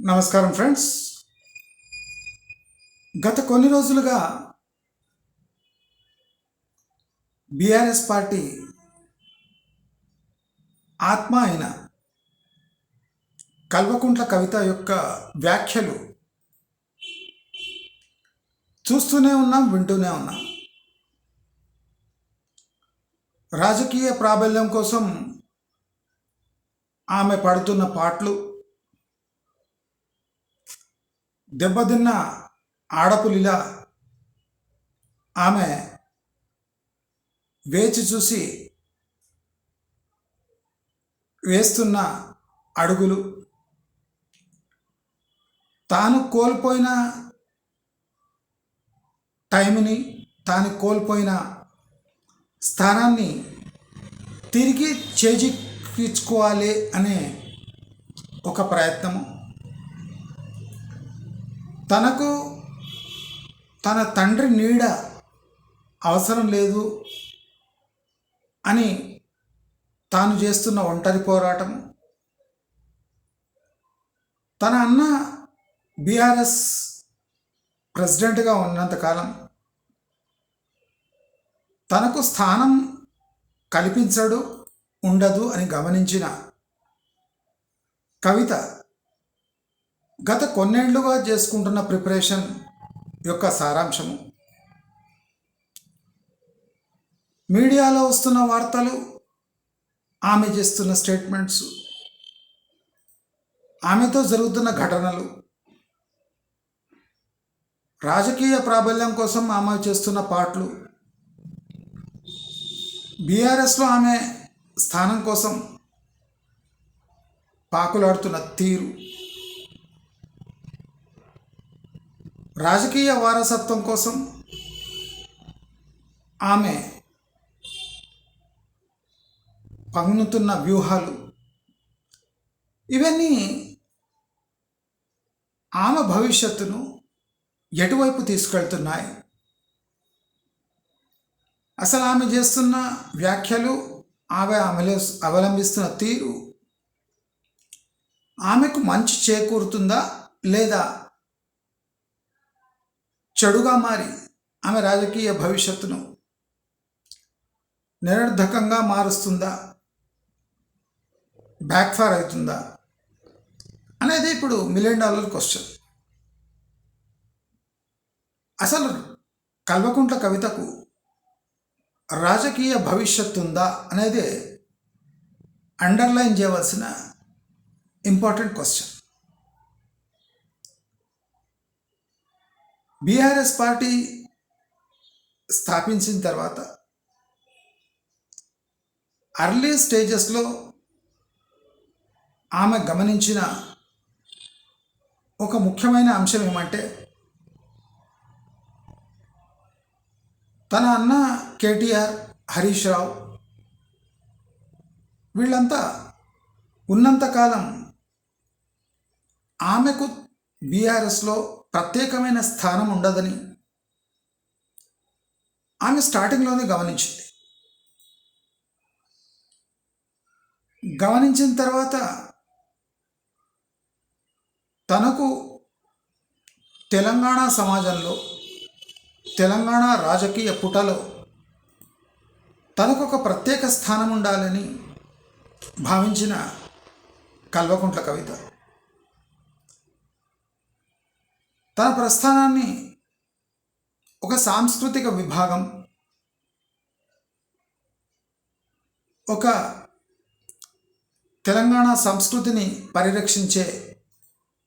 నమస్కారం ఫ్రెండ్స్. గత కొన్ని రోజులుగా బీఆర్ఎస్ పార్టీ ఆత్మ అయిన కల్వకుంట్ల కవిత యొక్క వ్యాఖ్యలు చూస్తూనే ఉన్నాం వింటూనే ఉన్నాం. రాజకీయ ప్రాబల్యం కోసం ఆమె పడుతున్న పాటలు దెబ్బతిన్న ఆడపులిలా ఆమె వేచి చూసి వేస్తున్న అడుగులు. తాను కోల్పోయిన టైంని తాను కోల్పోయిన స్థానాన్ని తిరిగి చేజిక్కించుకోవాలి అనే ఒక ప్రయత్నము. తనకు తన తండ్రి నీడ అవసరం లేదు అని తాను చేస్తున్న ఒంటరి పోరాటం. తన అన్న బీఆర్ఎస్ ప్రెసిడెంట్గా ఉన్నంతకాలం తనకు స్థానం కల్పించడు ఉండదు అని గమనించిన కవిత గత కొన్నేళ్ళుగా చేసుకుంటున్న ప్రిపరేషన్ యొక్క సారాంశము. మీడియాలో వస్తున్న వార్తలు ఆమె చేస్తున్న స్టేట్మెంట్స్ ఆమెతో జరుగుతున్న ఘటనలు రాజకీయ ప్రాబల్యం కోసం ఆమె చేస్తున్న పాటలు బీఆర్ఎస్లో ఆమె స్థానం కోసం పాకులాడుతున్న తీరు. రాజకీయ వారసత్వం కోసం ఆమె పన్నుతున్న వ్యూహాలు ఇవన్నీ ఆమె భవిష్యత్తును ఎటువైపు తీసుకెళ్తున్నాయి? అసలు ఆమె చేస్తున్న వ్యాఖ్యలు ఆమె అమలు అవలంబిస్తున్న తీరు ఆమెకు మంచి చేకూరుతుందా లేదా చెడుగా మారి ఆమె రాజకీయ భవిష్యత్తును నిరర్ధకంగా మారుస్తుందా? బ్యాక్ఫైర్ అవుతుందా? అనేది ఇప్పుడు మిలియన్ డాలర్ క్వశ్చన్ అసలు కల్వకుంట్ల కవితకు రాజకీయ భవిష్యత్తు ఉందా అనేది అండర్లైన్ చేయవలసిన ఇంపార్టెంట్ క్వశ్చన్ బీఆర్ఎస్ పార్టీ స్థాపించిన తర్వాత అర్లీ స్టేజెస్లో ఆమె గమనించిన ఒక ముఖ్యమైన అంశం ఏమంటే తన అన్న కేటీఆర్ హరీష్ రావు వీళ్ళంతా ఉన్నంతకాలం ఆమెకు బీఆర్ఎస్లో ప్రత్యేకమైన స్థానం ఉండదని ఆమె స్టార్టింగ్లోనే గమనించింది. గమనించిన తర్వాత తనకు తెలంగాణ సమాజంలో తెలంగాణ రాజకీయ పుటలో తనకు ఒక ప్రత్యేక స్థానం ఉండాలని భావించిన కల్వకుంట్ల కవిత. తన ప్రస్థానాన్ని ఒక సాంస్కృతిక విభాగం ఒక తెలంగాణ సంస్కృతిని పరిరక్షించే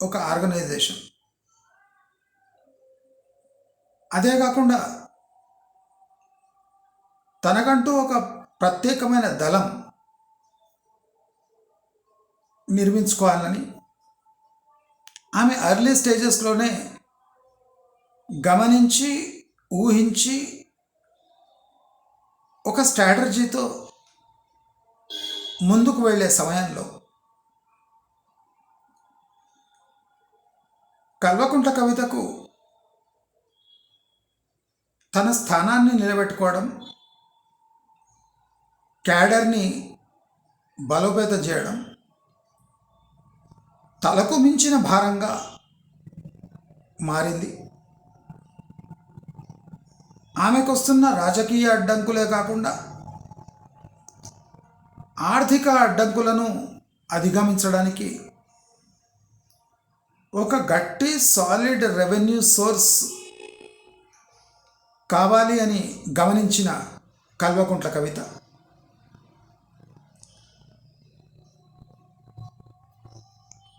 ఒక ఆర్గనైజేషన్. అదే కాకుండా తనకంటూ ఒక ప్రత్యేకమైన దళం నిర్మించుకోవాలని ఆమె అర్లీ స్టేజెస్లోనే గమనించి ఊహించి ఒక స్ట్రాటజీతో ముందుకు వెళ్ళే సమయంలో కల్వకుంట కవితకు తన స్థానాన్ని నిలబెట్టుకోవడం క్యాడర్ని బలోపేతం చేయడం తలకు మించిన భారంగా మారింది. ఆమెకొస్తున్న రాజకీయ అడ్డంకులే కాకుండా ఆర్థిక అడ్డంకులను అధిగమించడానికి ఒక గట్టి సాలిడ్ రెవెన్యూ సోర్స్ కావాలి అని గమనించిన కల్వకుంట్ల కవిత.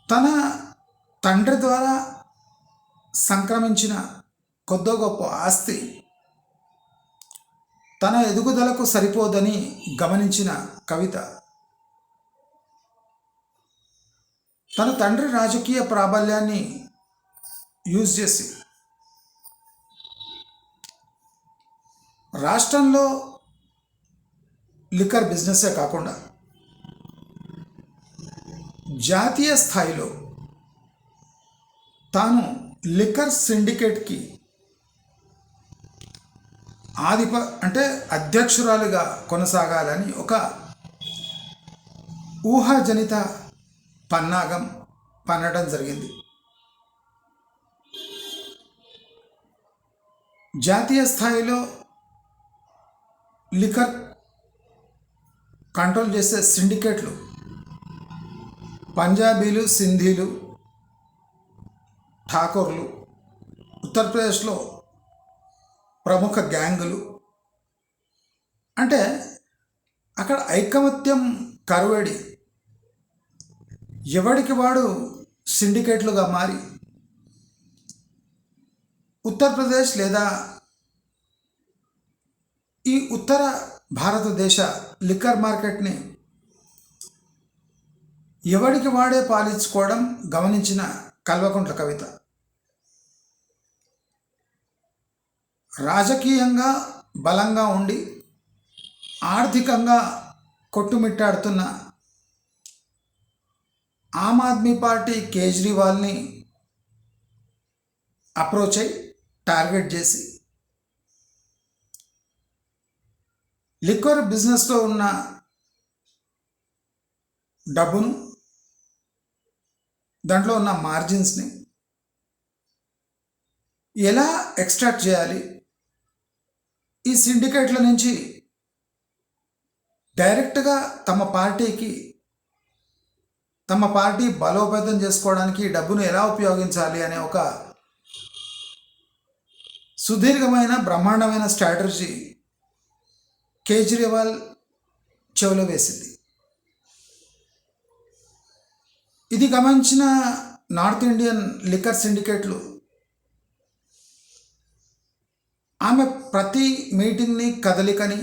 తన తండ్రి ద్వారా సంక్రమించిన కొద్దో గొప్ప ఆస్తి తన ఎదుగుదలకు సరిపోదని గమనించిన కవిత తన తండ్రి రాజకీయ ప్రాబల్యాన్ని యూజ్ చేసి రాష్ట్రంలో లిక్కర్ బిజినెసే కాకుండా జాతీయ స్థాయిలో తాను లిక్కర్ సిండికేట్కి ఆధిప అంటే అధ్యక్షురాలుగా కొనసాగాలని ఒక ఊహాజనిత పన్నాగం పన్నడం జరిగింది. జాతీయ స్థాయిలో లికర్ కంట్రోల్ చేసే సిండికేట్లు పంజాబీలు సింధీలు ఠాకూర్లు ఉత్తరప్రదేశ్లో ప్రముఖ గ్యాంగులు. అంటే అక్కడ ఐకమత్యం కరువడి. ఎవడికి వాడు సిండికేట్లుగా మారి? ఉత్తరప్రదేశ్ లేదా ఈ ఉత్తర భారతదేశ లిక్కర్ మార్కెట్ని ఎవడికి వాడే పాలించుకోవడం గమనించిన కల్వకుంట్ల కవిత. రాజకీయంగా బలంగా ఉండి ఆర్థికంగా కొట్టుమిట్టాడుతున్న ఆమ్ ఆద్మీ పార్టీ కేజ్రీవాల్ని అప్రోచ్ అయి టార్గెట్ చేసి లిక్వర్ బిజినెస్లో ఉన్న డబ్బును దాంట్లో ఉన్న మార్జిన్స్ని ఎలా ఎక్స్ట్రాక్ట్ చేయాలి? ఈ సిండికేట్ల నుంచి డైరెక్ట్గా తమ పార్టీకి తమ పార్టీ బలోపేతం చేసుకోవడానికి డబ్బును ఎలా ఉపయోగించాలి అనే ఒక సుదీర్ఘమైన బ్రహ్మాండమైన స్ట్రాటజీ కేజ్రీవాల్ చెవిలో వేసింది. ఇది గమనించిన నార్త్ ఇండియన్ లిక్కర్ సిండికేట్లు ఆమె ప్రతి మీటింగ్ని కదలికని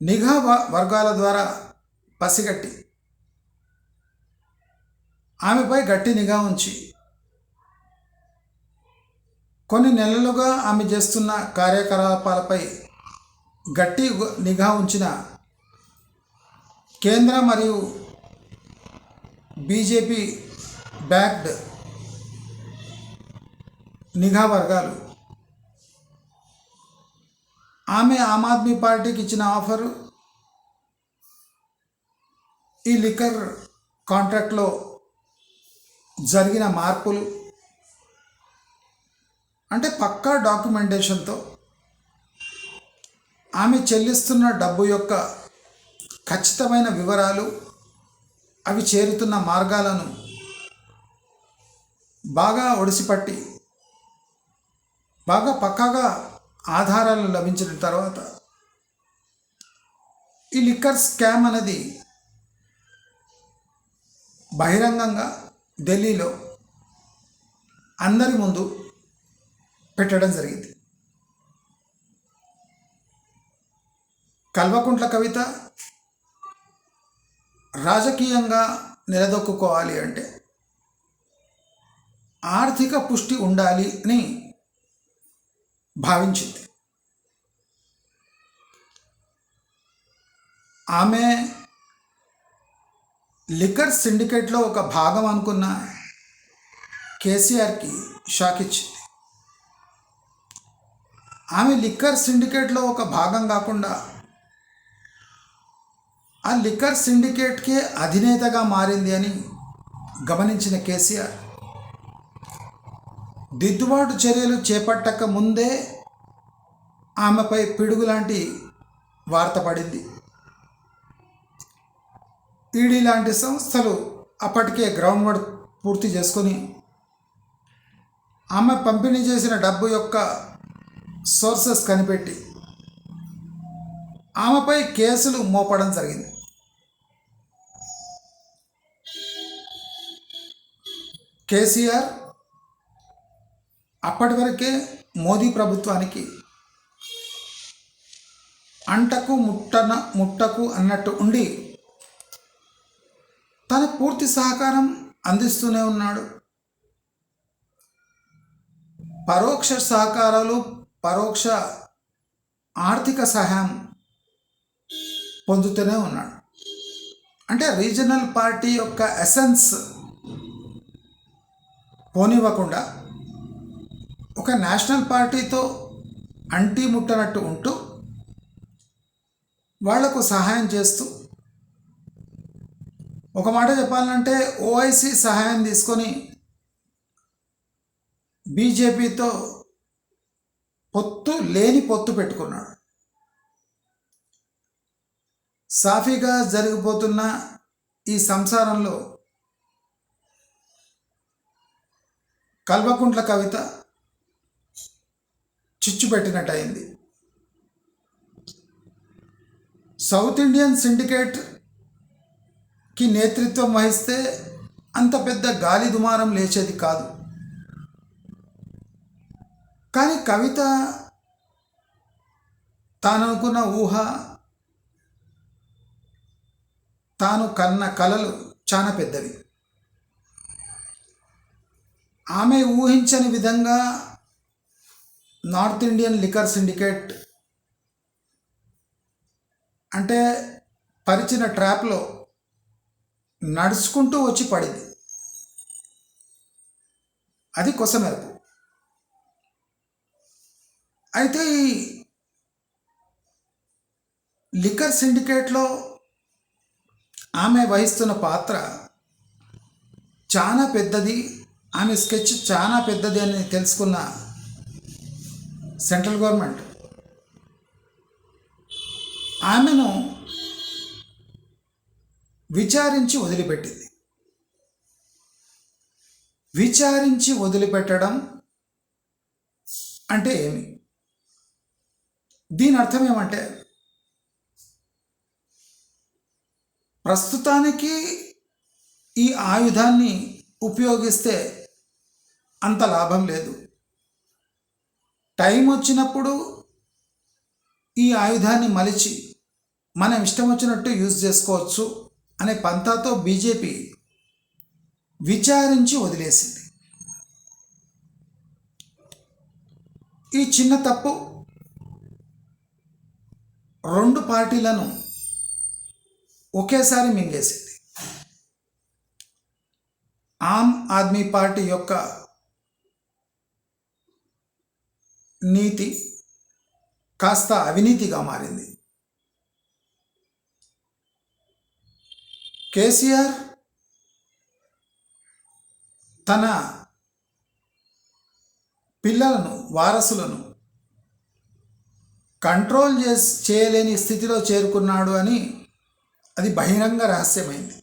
నిఘా వ- వర్గాల ద్వారా పసిగట్టి ఆమెపై గట్టి నిఘా ఉంచి కొన్ని నెలలుగా ఆమె చేస్తున్న కార్యకలాపాలపై గట్టి నిఘా ఉంచిన కేంద్ర మరియు బీజేపీ బ్యాక్డ్ నిఘా వర్గాలు. ఆమె ఆమ్ ఆద్మీ పార్టీకి ఇచ్చిన ఆఫరు ఈ లిక్కర్ కాంట్రాక్ట్లో జరిగిన మార్పులు. అంటే పక్కా డాక్యుమెంటేషన్తో ఆమె చెల్లిస్తున్న డబ్బు యొక్క ఖచ్చితమైన వివరాలు అవి చేరుతున్న మార్గాలను బాగా ఒడిసిపట్టి బాగా పక్కాగా ఆధారాలు లభించిన తర్వాత ఈ లిక్కర్ స్కామ్ అనేది బహిరంగంగా ఢిల్లీలో అందరి ముందు పెట్టడం జరిగింది. కల్వకుంట్ల కవిత రాజకీయంగా నిలదొక్కుకోవాలి అంటే ఆర్థిక పుష్టి ఉండాలి అని భావించింది. ఆమె లిక్కర్ సిండికేట్లో ఒక భాగం అనుకున్న కేసీఆర్కి షాక్ ఇచ్చింది. ఆమె లిక్కర్ సిండికేట్లో ఒక భాగం కాకుండా ఆ లిక్కర్ సిండికేట్కే అధినేతగా మారింది అని గమనించిన కేసీఆర్ దిద్దుబాటు చర్యలు చేపట్టక ముందే ఆమెపై పిడుగు లాంటి వార్త పడింది. ఈడీ లాంటి సంస్థలు అప్పటికే గ్రౌండ్ వర్క్ పూర్తి చేసుకొని ఆమె పంపిణీ చేసిన డబ్బు యొక్క సోర్సెస్ కనిపెట్టి ఆమెపై కేసులు మోపడం జరిగింది. కేసీఆర్ అప్పటి వరకే మోదీ ప్రభుత్వానికి అంటకు ముట్టన ముట్టకు అన్నట్టు ఉండి తన పూర్తి సహకారం అందిస్తూనే ఉన్నాడు. పరోక్ష సహకారాలు పరోక్ష ఆర్థిక సహాయం పొందుతూనే ఉన్నాడు. అంటే రీజనల్ పార్టీ యొక్క ఎసెన్స్ పోనివ్వకుండా ఒక నేషనల్ పార్టీతో అంటి ముట్టనట్టు ఉంటూ వాళ్ళకు సహాయం చేస్తూ ఒక మాట చెప్పాలంటే ఓఐసి సహాయం తీసుకొని బీజేపీతో పొత్తు లేని పొత్తు పెట్టుకున్నాడు. సాఫీగా జరిగిపోతున్న ఈ సంసారంలో కల్వకుంట్ల కవిత చిచ్చు పెట్టినట్టయింది సౌత్ ఇండియన్ సిండికేట్కి నేతృత్వం వహిస్తే అంత పెద్ద గాలి దుమారం లేచేది కాదు. కానీ కవిత తాననుకున్న ఊహ తాను కన్న కలలు చాలా పెద్దవి. ఆమె ఊహించని విధంగా నార్త్ ఇండియన్ లిక్కర్ సిండికేట్ అంటే పరిచిన ట్రాప్లో నడుచుకుంటూ వచ్చి పడింది. అది కొసమెరుపు. అయితే ఈ లిక్కర్ సిండికేట్లో ఆమె వహిస్తున్న పాత్ర చాలా పెద్దది. ఆమె స్కెచ్ చాలా పెద్దది అని తెలుసుకున్న సెంట్రల్ గవర్నమెంట్. ఆమెను విచారించి వదిలిపెట్టింది. విచారించి వదిలిపెట్టడం అంటే ఏమి? దీని అర్థం ఏమంటే ప్రస్తుతానికి ఈ ఆయుధాన్ని ఉపయోగిస్తే అంత లాభం లేదు. టైం వచ్చినప్పుడు ఈ ఆయుధాన్ని మలిచి మనం ఇష్టం వచ్చినట్టు యూజ్ చేసుకోవచ్చు అనే పంతాతో బీజేపీ విచారించి వదిలేసింది. ఈ చిన్న తప్పు రెండు పార్టీలను ఒకేసారి మింగేసింది. ఆమ్ ఆద్మీ పార్టీ యొక్క నీతి కాస్త అవినీతిగా మారింది. కేసీఆర్ తన పిల్లలను వారసులను కంట్రోల్ చేసి చేయలేని స్థితిలో చేరుకున్నాడు అని అది బహిరంగ రహస్యమైంది.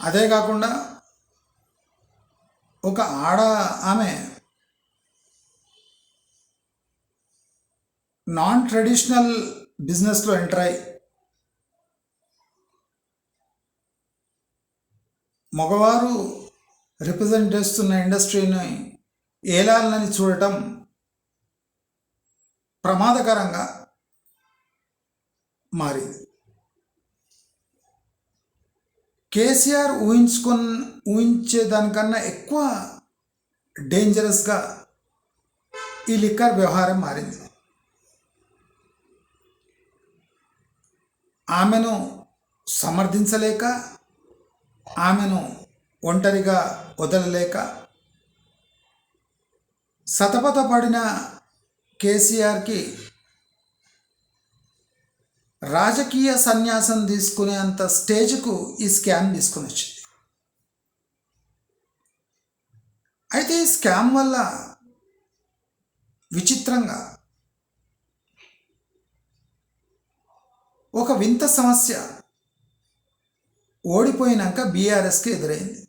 అదే కాకుండా ఒక ఆడ ఆమె నాన్ ట్రెడిషనల్ బిజినెస్లో ఎంటర్ అయ్యి మగవారు రిప్రజెంట్ చేస్తున్న ఇండస్ట్రీని ఏలాలని చూడటం ప్రమాదకరంగా మారింది. కేసీఆర్ ఊహించుకున్న ఊహించేదానికన్నా ఎక్కువ డేంజరస్గా ఈ లిక్కర్ వ్యవహారం మారింది. ఆమెను సమర్థించలేక ఆమెను ఒంటరిగా వదలలేక సతపతపడిన కేసీఆర్కి రాజకీయ సన్యాసం తీసుకునేంత స్టేజ్కు ఈ స్కామ్ తీసుకుని వచ్చింది. అయితే ఈ స్కామ్ వల్ల విచిత్రంగా ఒక వింత సమస్య ఓడిపోయినాక బీఆర్ఎస్కి ఎదురైంది.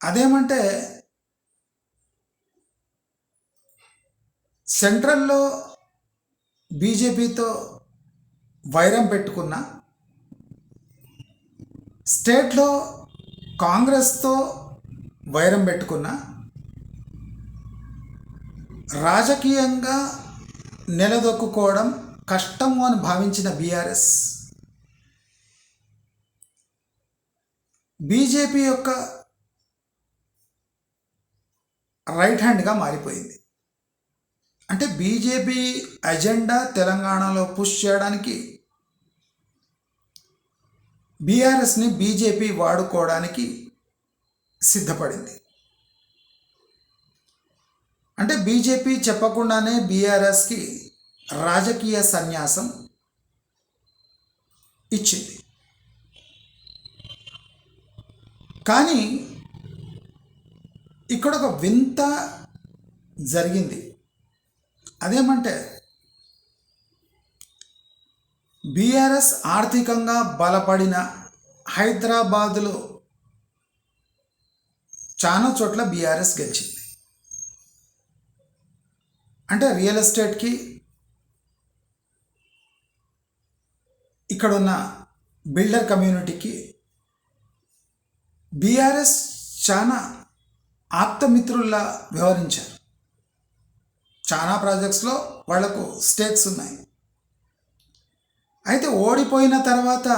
అదేమంటే సెంట్రల్లో బీజేపీతో వైరం పెట్టుకున్న స్టేట్లో కాంగ్రెస్తో వైరం పెట్టుకున్న రాజకీయంగా నిలదొక్కుకోవడం కష్టము అని భావించిన బీఆర్ఎస్. బీజేపీ యొక్క రైట్ హ్యాండ్గా మారిపోయింది. అంటే బీజేపీ అజెండా తెలంగాణలో పుష్ చేయడానికి బీఆర్ఎస్ని బీజేపీ వాడుకోవడానికి సిద్ధపడింది. అంటే బీజేపీ చెప్పకుండానే బీఆర్ఎస్కి రాజకీయ సన్యాసం ఇచ్చింది. కానీ ఇక్కడ ఒక వింత జరిగింది. అదేమంటే బీఆర్ఎస్ ఆర్థికంగా బలపడిన హైదరాబాదులో చాలా చోట్ల బీఆర్ఎస్ గెలిచింది. అంటే రియల్ ఎస్టేట్కి ఇక్కడున్న బిల్డర్ కమ్యూనిటీకి బీఆర్ఎస్ చాలా ఆప్తమిత్రుల్లా వ్యవహరించారు. చాలా ప్రాజెక్ట్స్లో వాళ్ళకు స్టేక్స్ ఉన్నాయి. అయితే ఓడిపోయిన తర్వాత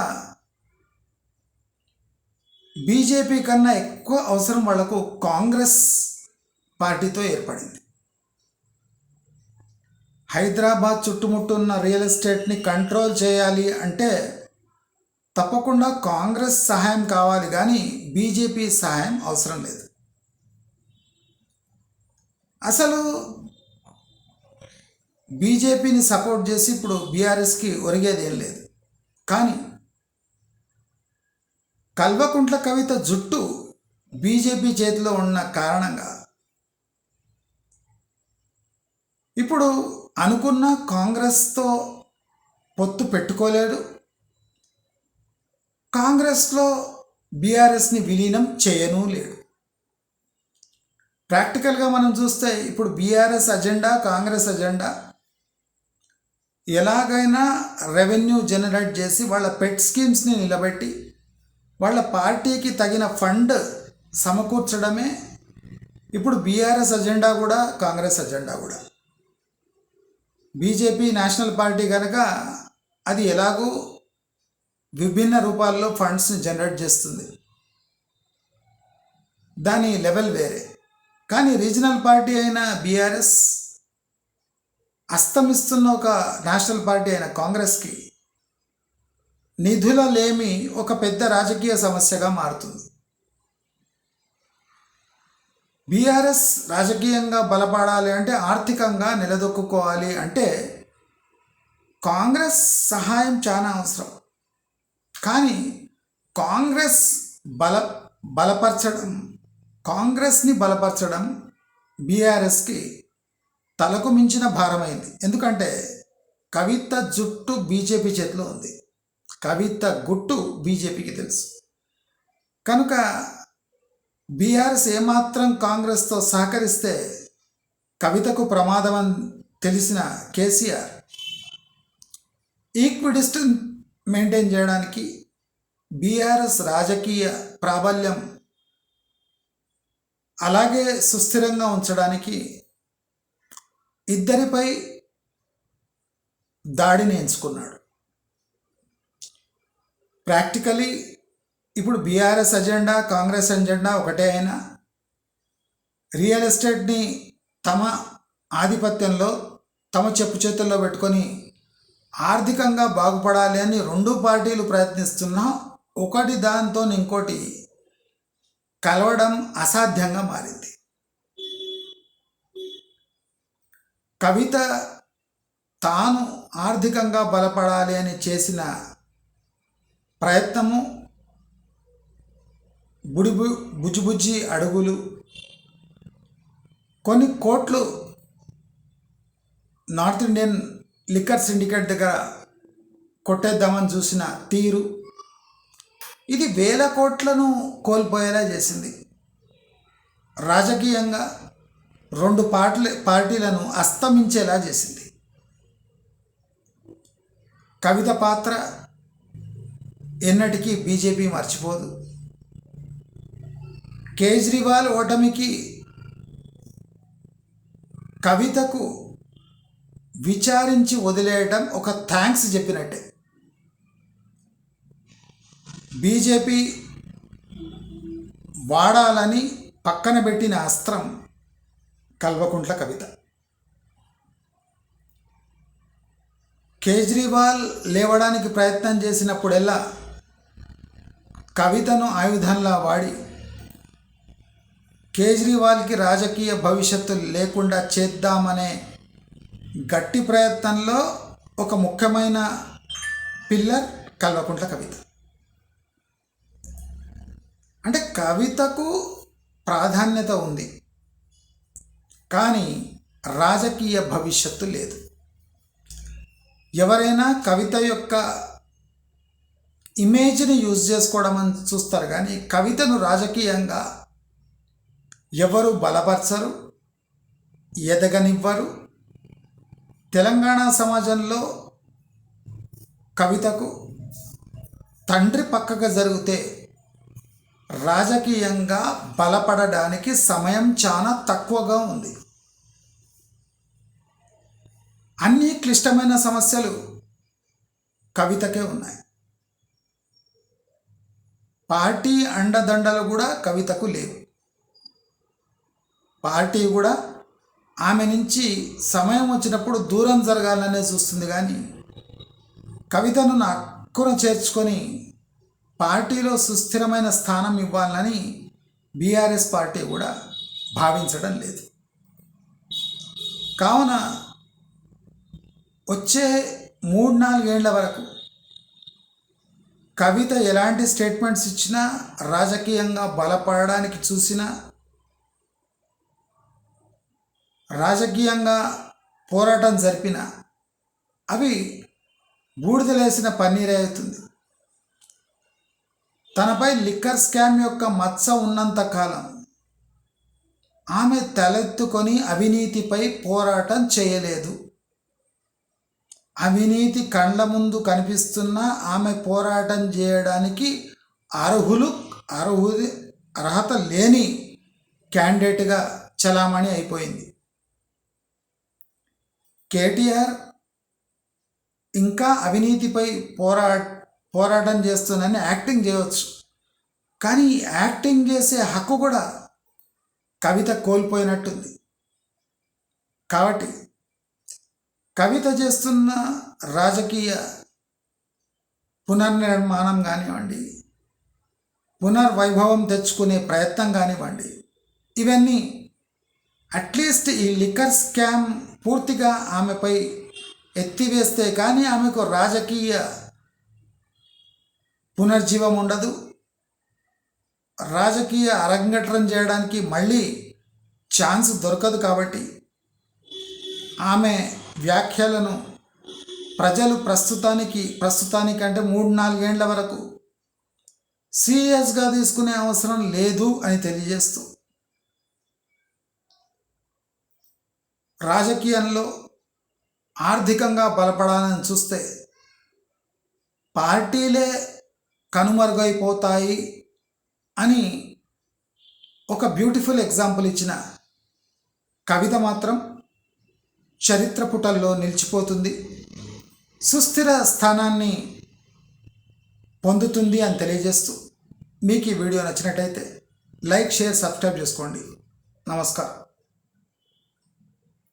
బీజేపీ కన్నా ఎక్కువ అవసరం వాళ్ళకు కాంగ్రెస్ పార్టీతో ఏర్పడింది. హైదరాబాద్ చుట్టుముట్టున్న రియల్ ఎస్టేట్ని కంట్రోల్ చేయాలి అంటే తప్పకుండా కాంగ్రెస్ సహాయం కావాలి కానీ బీజేపీ సహాయం అవసరం లేదు. అసలు బీజేపీని సపోర్ట్ చేసి ఇప్పుడు బీఆర్ఎస్కి ఒరిగేది ఏం లేదు. కానీ కల్వకుంట్ల కవిత జుట్టు బీజేపీ చేతిలో ఉన్న కారణంగా ఇప్పుడు అనుకున్న కాంగ్రెస్తో పొత్తు పెట్టుకోలేడు కాంగ్రెస్లో బీఆర్ఎస్ని విలీనం చేయను లేడు ప్రాక్టికల్గా మనం చూస్తే ఇప్పుడు బీఆర్ఎస్ అజెండా కాంగ్రెస్ అజెండా ఎలాగైనా రెవెన్యూ జనరేట్ చేసి వాళ్ళ పెట్ స్కీమ్స్ని నిలబెట్టి వాళ్ళ పార్టీకి తగిన ఫండ్ సమకూర్చడమే ఇప్పుడు బీఆర్ఎస్ అజెండా కూడా కాంగ్రెస్ అజెండా కూడా. బీజేపీ నేషనల్ పార్టీ కనుక అది ఎలాగూ విభిన్న రూపాల్లో ఫండ్స్ని జనరేట్ చేస్తుంది. దాని లెవెల్ వేరే. కానీ రీజనల్ పార్టీ అయిన బీఆర్ఎస్ అస్తమిస్తున్న ఒక నేషనల్ పార్టీ అయిన కాంగ్రెస్కి నిధుల లేమి ఒక పెద్ద రాజకీయ సమస్యగా మారుతుంది. బీఆర్ఎస్ రాజకీయంగా బలపడాలి అంటే ఆర్థికంగా నిలదొక్కుకోవాలి అంటే కాంగ్రెస్ సహాయం చాలా అవసరం. కానీ కాంగ్రెస్ బల బలపరచడం కాంగ్రెస్ని బలపరచడం బీఆర్ఎస్కి తలకు మించిన భారమైంది. ఎందుకంటే కవిత జుట్టు బీజేపీ చేతిలో ఉంది. కవిత గుట్టు బీజేపీకి తెలుసు. కనుక బీఆర్ఎస్ ఏమాత్రం కాంగ్రెస్తో సహకరిస్తే కవితకు ప్రమాదమని తెలిసిన కేసీఆర్ ఈక్విడిస్టెన్స్ మెయింటైన్ చేయడానికి బీఆర్ఎస్ రాజకీయ ప్రాబల్యం అలాగే సుస్థిరంగా ఉంచడానికి ఇద్దరిపై దాడిని ఎంచుకున్నాడు. ప్రాక్టికలీ ఇప్పుడు బీఆర్ఎస్ అజెండా కాంగ్రెస్ అజెండా ఒకటే అయినా రియల్ ఎస్టేట్ని తమ ఆధిపత్యంలో తమ చెప్పు చేతుల్లో పెట్టుకొని ఆర్థికంగా బాగుపడాలి అని రెండు పార్టీలు ప్రయత్నిస్తున్నా. ఒకటి దాంతో ఇంకోటి కలవడం అసాధ్యంగా మారింది. కవిత తాను ఆర్థికంగా బలపడాలి అని చేసిన ప్రయత్నము బుడిబు బుజ్జిబుజ్జి అడుగులు. కొన్ని కోట్లు నార్త్ ఇండియన్ లిక్కర్ సిండికేట్ దగ్గర కొట్టేద్దామని చూసిన తీరు ఇది వేల కోట్లను కోల్పోయేలా చేసింది. రాజకీయంగా రెండు పార్టీ పార్టీలను అస్తమించేలా చేసింది. కవిత పాత్ర ఎన్నటికీ బీజేపీ మర్చిపోదు. కేజ్రీవాల్ ఓటమికి కవితకు విచారించి వదిలేయడం ఒక థ్యాంక్స్ చెప్పినట్టే. బీజేపీ వాడాలని పక్కన పెట్టిన అస్త్రం కల్వకుంట్ల కవిత. కేజ్రీవాల్ లేవడానికి ప్రయత్నం చేసినప్పుడెల్లా కవితను ఆయుధంలా వాడి కేజ్రీవాల్కి రాజకీయ భవిష్యత్తు లేకుండా చేద్దామనే గట్టి ప్రయత్నంలో ఒక ముఖ్యమైన పిల్లర్ కల్వకుంట్ల కవిత. అంటే కవితకు ప్రాధాన్యత ఉంది. కానీ రాజకీయ భవిష్యత్తు లేదు. ఎవరైనా కవిత యొక్క ఇమేజ్ని యూజ్ చేసుకోవడం అని చూస్తారు కానీ కవితను రాజకీయంగా ఎవరు బలపరచరు ఎదగనివ్వరు. తెలంగాణ సమాజంలో కవితకు తండ్రి పక్కగా జరిగితే రాజకీయంగా బలపడడానికి సమయం చాలా తక్కువగా ఉంది. అన్ని క్లిష్టమైన సమస్యలు కవితకే ఉన్నాయి. పార్టీ అండదండలు కూడా కవితకు లేవు. పార్టీ కూడా ఆమె నుంచి సమయం వచ్చినప్పుడు దూరం జరగాలనే చూస్తుంది కానీ కవితను నక్కున చేర్చుకొని పార్టీలో సుస్థిరమైన స్థానం ఇవ్వాలని బీఆర్ఎస్ పార్టీ కూడా భావించడం లేదు. కావున వచ్చే మూడు నాలుగేళ్ళ వరకు కవిత ఎలాంటి స్టేట్మెంట్స్ ఇచ్చినా రాజకీయంగా బలపడడానికి చూసినా రాజకీయంగా పోరాటం జరిపిన అవి బూడిదలేసిన పన్నీరే అవుతుంది. తనపై లిక్కర్ స్కామ్ యొక్క మచ్చ ఉన్నంత కాలం ఆమె తలెత్తుకొని అవినీతిపై పోరాటం చేయలేదు. అవినీతి కండ్ల ముందు కనిపిస్తున్నా ఆమె పోరాటం చేయడానికి అర్హులు అర్హుది అర్హత లేని క్యాండిడేట్గా చలామణి అయిపోయింది. కేటీఆర్ ఇంకా అవినీతిపై పోరా పోరాటం చేస్తున్నానని యాక్టింగ్ చేయవచ్చు కానీ యాక్టింగ్ చేసే హక్కు కూడా కవిత కోల్పోయినట్టుంది. కాబట్టి కవిత చేస్తున్న రాజకీయ పునర్నిర్మాణం కానివ్వండి పునర్వైభవం తెచ్చుకునే ప్రయత్నం కానివ్వండి ఇవన్నీ అట్లీస్ట్ ఈ లిక్కర్ స్కామ్ పూర్తిగా ఆమెపై ఎత్తివేస్తే కానీ ఆమెకు రాజకీయ పునర్జీవం ఉండదు. రాజకీయ అరంగేట్రం చేయడానికి మళ్ళీ ఛాన్స్ దొరకదు కాబట్టి ఆమె వ్యాఖ్యలను ప్రజలు ప్రస్తుతానికి ప్రస్తుతానికంటే మూడు నాలుగేండ్ల వరకు సీరియస్గా తీసుకునే అవసరం లేదు అని తెలియజేస్తూ రాజకీయంలో ఆర్థికంగా బలపడాలని చూస్తే పార్టీలే కనుమరుగైపోతాయి అని ఒక బ్యూటిఫుల్ ఎగ్జాంపుల్ ఇచ్చిన కవిత మాత్రం చరిత్ర పుటల్లో నిలిచిపోతుంది సుస్థిర స్థానాన్ని పొందుతుంది అని తెలియజేస్తూ మీకు ఈ వీడియో నచ్చినట్టయితే లైక్ షేర్ సబ్స్క్రైబ్ చేసుకోండి. నమస్కారం.